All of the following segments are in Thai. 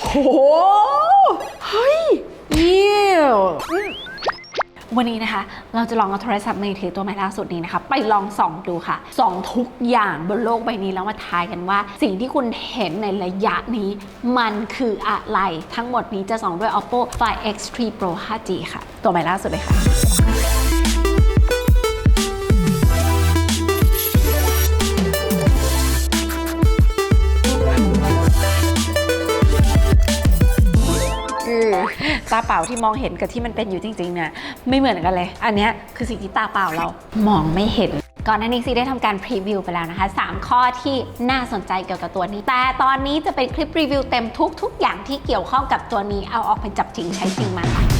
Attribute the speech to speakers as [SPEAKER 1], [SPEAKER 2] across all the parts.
[SPEAKER 1] โห เฮ้ยเยี่ยมวันนี้นะคะ เราจะลองเอาโทรศัพท์มือถือตัวใหม่ล่าสุดนี้นะคะ ไปลองส่องดูค่ะ ส่องทุกอย่างบนโลกใบนี้แล้วมาทายกันว่า สิ่งที่คุณเห็นในระยะนี้ มันคืออะไร ทั้งหมดนี้จะส่องด้วย oppo find x3 pro 5g ค่ะ ตัวใหม่ล่าสุดเลยค่ะ ตาเปล่าที่มองเห็นกับที่มันเป็นอยู่จริงๆเนี่ยไม่เหมือนกันเลย อันนี้คือสิ่งที่ตาเปล่าเรามองไม่เห็นก่อนหน้านี้ซีได้ทำการพรีวิวไปแล้วนะคะ 3 ข้อที่น่าสนใจเกี่ยวกับตัวนี้ แต่ตอนนี้จะเป็นคลิปรีวิวเต็มทุก ๆ อย่างที่เกี่ยวข้องกับตัวนี้เอาออกไปจับจริงใช้จริงมาค่ะ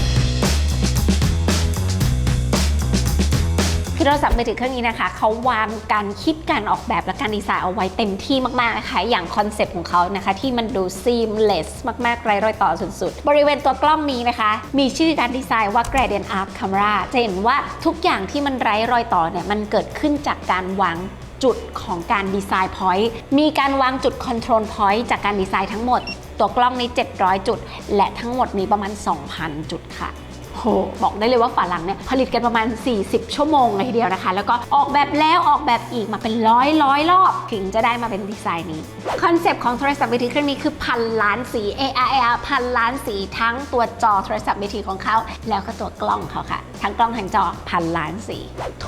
[SPEAKER 1] คือโทรศัพท์มือถือเครื่องนี้นะคะเขาวางการคิดการออกแบบและการดีไซน์เอาไว้เต็มที่มากๆนะคะอย่างคอนเซปต์ของเขานะคะ ที่มันดู seamless มากๆไร้รอยต่อสุดๆ บริเวณตัวกล้องนี้นะคะ มีชื่อการดีไซน์ว่า gradient arc camera จะเห็นว่าทุกอย่างที่มันไร้รอยต่อเนี่ยมันเกิดขึ้นจากการวางจุดของการดีไซน์พอยต์มีการวางจุดคอนโทรลพอยต์จากการดีไซน์ทั้งหมด ตัวกล้องนี้ 700 จุด และทั้งหมดมีประมาณ 2,000 จุดค่ะ โหบอกได้เลยว่าฝาหลังเนี่ยผลิตกันประมาณ 40 ชั่วโมงเลยทีเดียวนะคะ แล้วก็ออกแบบแล้วออกแบบอีกมาเป็นร้อยร้อยรอบถึงจะได้มาเป็นดีไซน์นี้คอนเซปต์ของโทรศัพท์มือถือเครื่องนี้คือพันล้านสี AR AR พันล้านสีทั้งตัวจอโทรศัพท์มือถือของเขาแล้วก็ตัวกล้องเขาค่ะ ทั้งกล้องทั้งจอพันล้านสี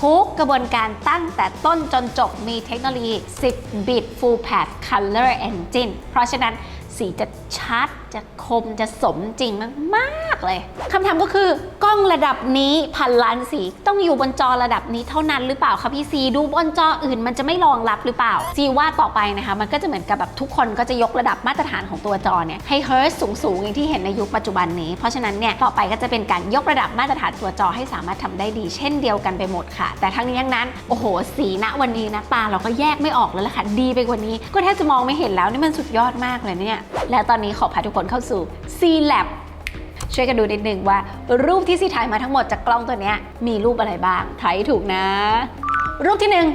[SPEAKER 1] ทุกกระบวนการตั้งแต่ต้นจนจบมีเทคโนโลยี 10 bit full path color engine เพราะฉะนั้นสีจะชัด จะคมจะสมจริงมากๆเลยคำถามก็คือกล้องระดับนี้พันล้านสีต้องอยู่บนจอระดับนี้เท่านั้นหรือเปล่าคะพี่ซีดูบนจออื่นมันจะไม่รองรับหรือเปล่าซีว่าต่อไปนะคะ มันก็จะเหมือนกับแบบทุกคนก็จะยกระดับมาตรฐานของตัวจอเนี่ยให้เฮิร์ตสูงๆอย่างที่เห็นในยุคปัจจุบันนี้ เพราะฉะนั้นเนี่ยต่อไปก็จะเป็นการยกระดับมาตรฐานตัวจอให้สามารถทำได้ดี เช่นเดียวกันไปหมดค่ะ แต่ทั้งนี้ทั้งนั้นโอ้โห สีณวันนี้นะตาเราก็แยกไม่ออกแล้วล่ะค่ะดีไปกว่านี้ ก็แทบจะมองไม่เห็นแล้วนี่มันสุดยอดมากเลยเนี่ยและตอนนี้ขอพาทุกคนเข้าสู่ C Lab ช่วยกันดูนิดนึงว่า รูปที่ซีถ่ายมาทั้งหมดจากกล้องตัวนี้มีรูปอะไรบ้างถ่ายถูกนะ รูปที่หนึ่ง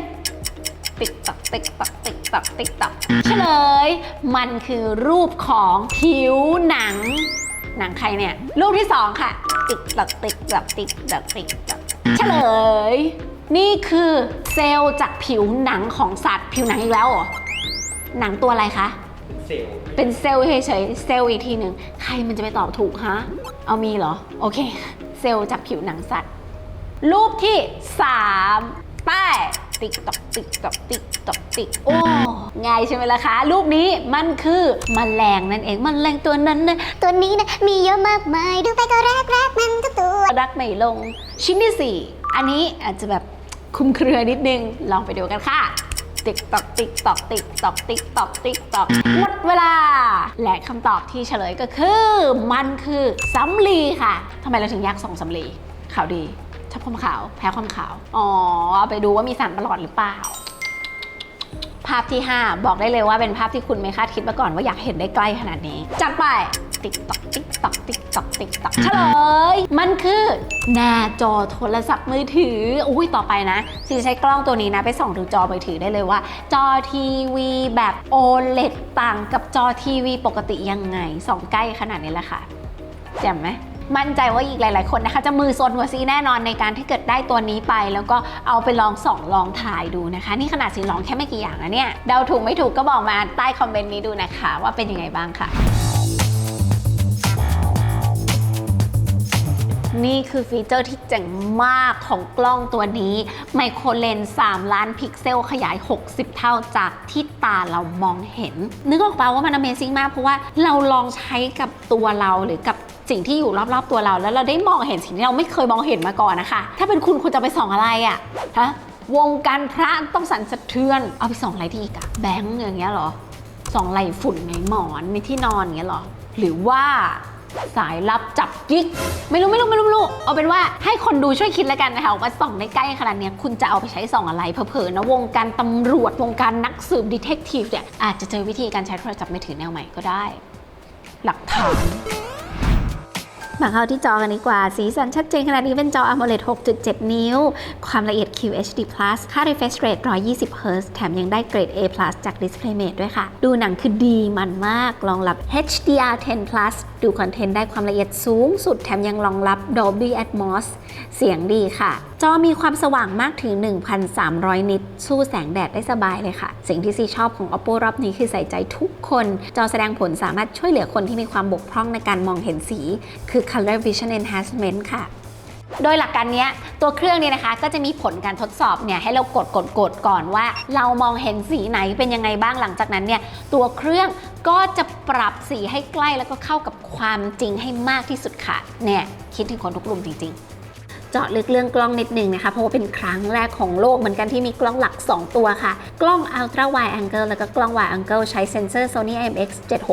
[SPEAKER 1] ติ๊กตักติ๊กตักติ๊กตักติ๊กตักเฉลย มันคือรูปของผิวหนัง หนังใครเนี่ย รูปที่สองค่ะ ติ๊กตักติ๊กตักติ๊กตักติ๊กตักเฉลย นี่คือเซลล์จากผิวหนังของสัตว์ ผิวหนังอีกแล้วเหรอหนังตัวอะไรคะ
[SPEAKER 2] เซลล์
[SPEAKER 1] เป็นเซลล์เฉยๆเซลล์อีกทีหนึ่งใครมันจะไปตอบถูกฮะ เอามีเหรอ โอเค เซลล์จากผิวหนังสัตว์ รูปที่ 3 ป้ายติ๊กตอกติ๊กตอกติ๊กตอกติ๊กโอ้ง่ายใช่ไหมล่ะคะ รูปนี้มันคือมแมลงนั่นเองมแมลงตัวนั้นนะ
[SPEAKER 3] ตัวนี้นะมีเยอะมากมายดูไปก็แรกแรกมันทุกตัว
[SPEAKER 1] รักไม่ลง ชิ้นที่ 4 อันนี้อาจจะแบบคุมเครือนิดนึงลองไปดูกันค่ะ ติ๊กตอกติ๊กตอกติ๊กตอกติ๊กตอกติ๊กตอกหมดเวลา และคำตอบที่เฉลยก็คือ มันคือสำลีค่ะทำไมเราถึงอยากส่งสำลีขาวดีชอบความขาวแพ้ความขาว อ๋อไปดูว่ามีสารประหลอดหรือเปล่า ภาพที่ 5 บอกได้เลยว่าเป็นภาพที่คุณไม่คาดคิดมาก่อนว่าอยากเห็นได้ใกล้ขนาดนี้ จัดไป ติ๊กตอกติ๊กตอกติ๊กตอกติ๊กตอกเฉลย มันคือหน้าจอโทรศัพท์มือถือ อุ้ยต่อไปนะซีใช้กล้องตัวนี้นะไปส่องดูจอมือถือได้เลยว่า จอทีวีแบบ OLED ต่างกับจอทีวีปกติยังไงส่องใกล้ขนาดนี้แหละค่ะแจ่มไหมมั่นใจว่าอีกหลาย ๆ คนนะคะ จะมือซนกว่าซีแน่นอนในการที่เกิดได้ตัวนี้ไป แล้วก็เอาไปลองส่องลองถ่ายดูนะคะ นี่ขนาดซีลองแค่ไม่กี่อย่างนะเนี่ยเดาถูกไม่ถูกก็บอกมาใต้คอมเมนต์นี้ดูนะคะ ว่าเป็นยังไงบ้างค่ะ นี่คือฟีเจอร์ที่เจ๋งมากของกล้องตัวนี้ไมโครเลนส์3ล้านพิกเซลขยาย 60 เท่าจากที่ตาเรามองเห็น นึกออกปะว่ามัน Amazing มาก เพราะว่าเราลองใช้กับตัวเราหรือกับสิ่งที่อยู่รอบๆตัวเรา แล้วเราได้มองเห็นสิ่งที่เราไม่เคยมองเห็นมาก่อนนะคะ ถ้าเป็นคุณคุณจะไปส่องอะไรอะฮะวงการพระต้องสั่นสะเทือน เอาไปส่องอะไรที่อีกอะแบงค์อย่างเงี้ยหรอส่องไหลฝุ่นในหมอนในที่นอนอย่างเงี้ยหรอหรือว่า สายลับจับกิ๊ก ไม่รู้ไม่รู้ไม่รู้ไม่รู้เอาเป็นว่าให้คนดูช่วยคิดแล้วกันนะคะว่าส่องได้ใกล้ขนาดเนี้ยคุณจะเอาไปใช้ส่องอะไรเผลอๆนะวงการตำรวจวงการนักสืบดีเทคทีฟเนี่ยอาจจะเจอวิธีการใช้โทรศัพท์มือถือแนวใหม่ก็ได้ หลักฐาน มาเข้าที่จอกันดีกว่า สีสันชัดเจนขนาดนี้เป็นจอ AMOLED 6.7 นิ้ว ความละเอียด QHD+ ค่า refresh rate 120 Hz แถมยังได้เกรด A+ จาก DisplayMate ด้วยค่ะ ดูหนังคือดีมันมากรองรับ HDR10+ ดูคอนเทนต์ได้ความละเอียดสูงสุดแถมยังรองรับ Dolby Atmos เสียงดีค่ะจอมีความสว่างมากถึง 1,300 นิต สู้แสงแดดได้สบายเลยค่ะ สิ่งที่ซีชอบของ Oppo รอบนี้คือใส่ใจทุกคน จอแสดงผลสามารถช่วยเหลือคนที่มีความบกพร่องในการมองเห็นสี คือ Color Vision Enhancement ค่ะ โดยหลักการนี้ตัวเครื่องเนี่ยนะคะก็จะมีผลการทดสอบเนี่ยให้เรากดกดกดก่อนว่า เรามองเห็นสีไหนเป็นยังไงบ้างหลังจากนั้นเนี่ยตัวเครื่องก็จะปรับสีให้ใกล้แล้วก็เข้ากับความจริงให้มากที่สุดค่ะเนี่ยคิดถึงคนทุกกลุ่มจริงๆ เจาะลึกเรื่องกล้องนิดนึงนะคะ เพราะว่าเป็นครั้งแรกของโลกเหมือนกันที่มีกล้องหลัก 2 ตัวค่ะ กล้อง Ultra Wide Angle แล้วก็กล้อง Wide Angle ใช้เซนเซอร์ Sony IMX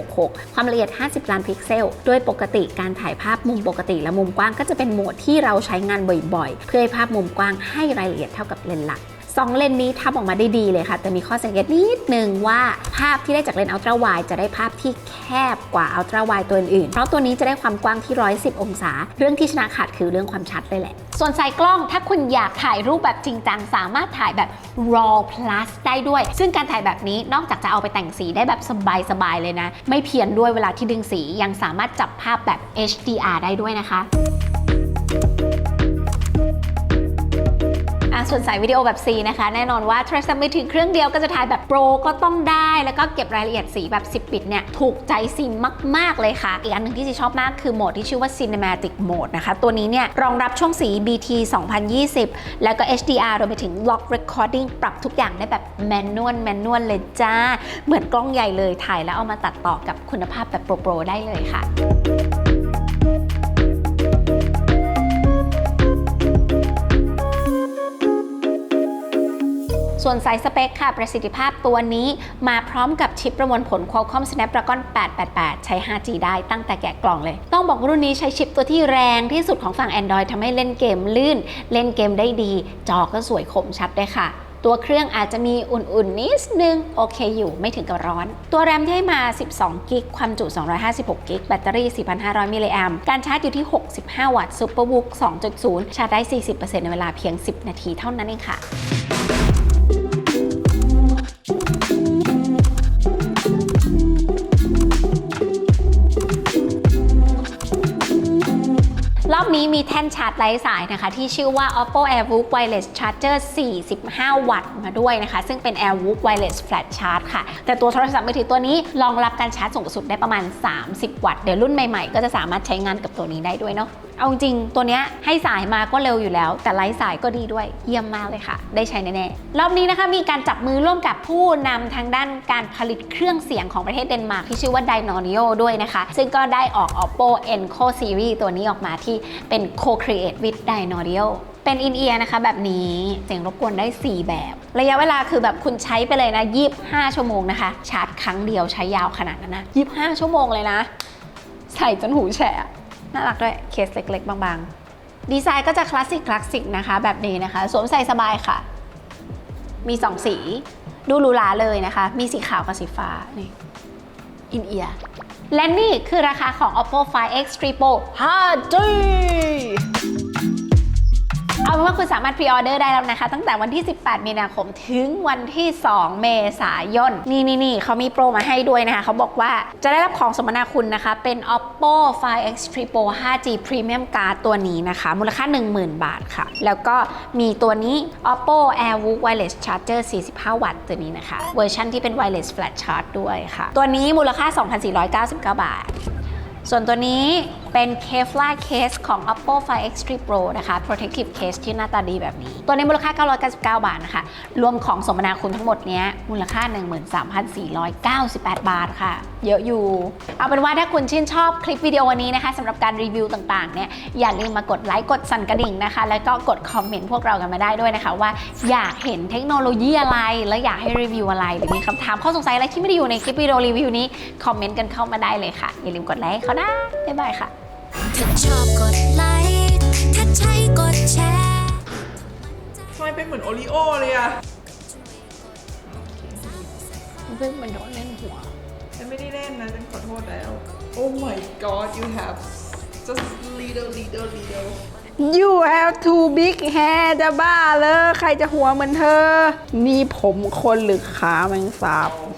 [SPEAKER 1] 766 ความละเอียด 50 ล้านพิกเซล โดยปกติการถ่ายภาพมุมปกติและมุมกว้างก็จะเป็นโหมดที่เราใช้งานบ่อยๆ เพื่อให้ภาพมุมกว้างให้รายละเอียดเท่ากับเลนส์หลัก สองเลนส์นี้ทำออกมาได้ดีเลยค่ะ แต่มีข้อสังเกตนิดนึงว่าภาพที่ได้จากเลนส์อัลตร้าไวจะได้ภาพที่แคบกว่าอัลตร้าไวตัวอื่น เพราะตัวนี้จะได้ความกว้างที่ 110 องศา เรื่องที่ชนะขาดคือเรื่องความชัดเลยแหละ ส่วนสายกล้องถ้าคุณอยากถ่ายรูปแบบจริงจังสามารถถ่ายแบบ RAW plus ได้ด้วย ซึ่งการถ่ายแบบนี้นอกจากจะเอาไปแต่งสีได้แบบสบายๆเลยนะ ไม่เพี้ยนด้วยเวลาที่ดึงสียังสามารถจับภาพแบบ HDR ได้ด้วยนะคะ อะส่วนสายวิดีโอแบบ C นะคะ แน่นอนว่าโทรศัพท์มือถือเครื่องเดียวก็จะถ่ายแบบโปรก็ต้องได้ แล้วก็เก็บรายละเอียดสีแบบ 10บิตเนี่ยถูกใจซิมมาก ๆ เลยค่ะ อีกอันหนึ่งที่ซีชอบมากคือโหมดที่ชื่อว่า Cinematic Mode นะคะ ตัวนี้เนี่ยรองรับช่วงสี BT 2020 แล้วก็ HDR รวมไปถึง Log Recording ปรับทุกอย่างได้แบบแมนนวลแมนนวลเลยจ้า เหมือนกล้องใหญ่เลยถ่ายแล้วเอามาตัดต่อกับคุณภาพแบบโปรๆได้เลยค่ะ ส่วนสายสเปคค่ะ ประสิทธิภาพตัวนี้มาพร้อมกับชิปประมวลผล Qualcomm Snapdragon 888 ใช้ 5G ได้ตั้งแต่แกะกล่องเลย ต้องบอกว่ารุ่นนี้ใช้ชิปตัวที่แรงที่สุดของฝั่ง Android ทำให้เล่นเกมลื่น เล่นเกมได้ดี จอก็สวยคมชัดด้วยค่ะตัวเครื่องอาจจะมีอุ่นๆ นิดนึง โอเคอยู่ไม่ถึงกับร้อน ตัวแรมที่ให้มา 12 กิก ความจุ 256 กิก แบตเตอรี่ 4,500 มิลลิแอมการชาร์จอยู่ที่ 65 วัตต์ SuperVOOC 2.0 ชาร์จได้ 40%ในเวลาเพียง 10 นาทีเท่านั้นเองค่ะ อบนี้มีแท่นชาร์จไร้สายนะคะ ที่ชื่อว่า Oppo AirVook Wireless Charger 45 วัตต์มาด้วยนะคะ ซึ่งเป็น AirVook Wireless Flat Charge ค่ะ แต่ตัวโทรศัพท์มือถือตัวนี้รองรับการชาร์จสูงสุดได้ประมาณ 30 วัตต์ เดี๋ยวรุ่นใหม่ๆ ก็จะสามารถใช้งานกับตัวนี้ได้ด้วยเนาะเอาจริงตัวนี้ให้สายมาก็เร็วอยู่แล้ว แต่ไร้สายก็ดีด้วยเยี่ยมมากเลยค่ะ ได้ใช้แน่ๆรอบนี้นะคะมีการจับมือร่วมกับผู้นำทางด้านการผลิตเครื่องเสียงของประเทศเดนมาร์กที่ชื่อว่า Dynaudio ด้วยนะคะ ซึ่งก็ได้ออก Oppo Enco Series ตัวนี้ออกมาที่เป็น Co-create with Dynaudio เป็นอินเอียร์นะคะแบบนี้เสียงรบกวนได้ 4 แบบ ระยะเวลาคือแบบคุณใช้ไปเลยนะ 25 ชั่วโมงนะคะ ชาร์จครั้งเดียวใช้ยาวขนาดนั้นนะ 25 ชั่วโมงเลยนะ ใส่จนหูแฉะน่ารักด้วยเคสเล็ก ๆ บางๆ ดีไซน์ก็จะคลาสสิกคลาสสิกนะคะ แบบนี้นะคะ สวมใส่สบายค่ะ มี 2 สี ดูหรูหราเลยนะคะ มีสีขาวกับสีฟ้านี่อินเอียร์ และนี่คือราคาของ Oppo Find X 3 Pro 5G เอาเป็นว่าคุณสามารถพรีออเดอร์ได้แล้วนะคะ ตั้งแต่วันที่ 18 มีนาคมถึงวันที่ 2 เมษายน นี่นี่นี่เขามีโปรมาให้ด้วยนะคะ เขาบอกว่าจะได้รับของสมนาคุณนะคะ เป็น Oppo Find X 3 Pro 5G Premium Card ตัวนี้นะคะ มูลค่า 10,000 บาทค่ะ แล้วก็มีตัวนี้ Oppo AirVook Wireless Charger 45 วัตต์ตัวนี้นะคะ เวอร์ชันที่เป็น Wireless Flat Charge ด้วยค่ะ ตัวนี้มูลค่า 2,499 บาท ส่วนตัวนี้เป็น Kevlar Case ของ Oppo Find X 3 Pro นะคะ Protective Case ที่หน้าตาดีแบบนี้ ตัวนี้มูลค่า 999 บาทนะคะ รวมของสมนาคุณทั้งหมดเนี้ยมูลค่า 13,498 บาทค่ะ เยอะอยู่ เอาเป็นว่าถ้าคุณชื่นชอบคลิปวิดีโอนี้นะคะสำหรับการรีวิวต่างๆเนี่ยอย่าลืมมากดไลค์กดสั่นกระดิ่งนะคะ แล้วก็กดคอมเมนต์พวกเรากันมาได้ด้วยนะคะ ว่าอยากเห็นเทคโนโลยีอะไร และอยากให้รีวิวอะไรหรือมีคำถามข้อสงสัยอะไรที่ไม่ได้อยู่ในคลิปวิดีโอรีวิวนี้คอมเมนต์กันเข้ามาได้เลยค่ะอย่าลืมกดไลค์ให้เขานะบ๊ายบายค่ะ
[SPEAKER 2] ถ้าชอบกดไลค์ถ้าใช่กดแชร์
[SPEAKER 4] ทำไมเป็นเหมือนโอริโอเลยอะ
[SPEAKER 1] เพิ่งมันโดนเล่นหัว
[SPEAKER 4] ฉันไม่ได้เล่นนะฉันขอโทษแล้ว Oh my god you have just little little little
[SPEAKER 1] You have too big hair จะบ้าเลย ใครจะหัวเหมือนเธอ นี่ผมคนหรือขาแมงสาบ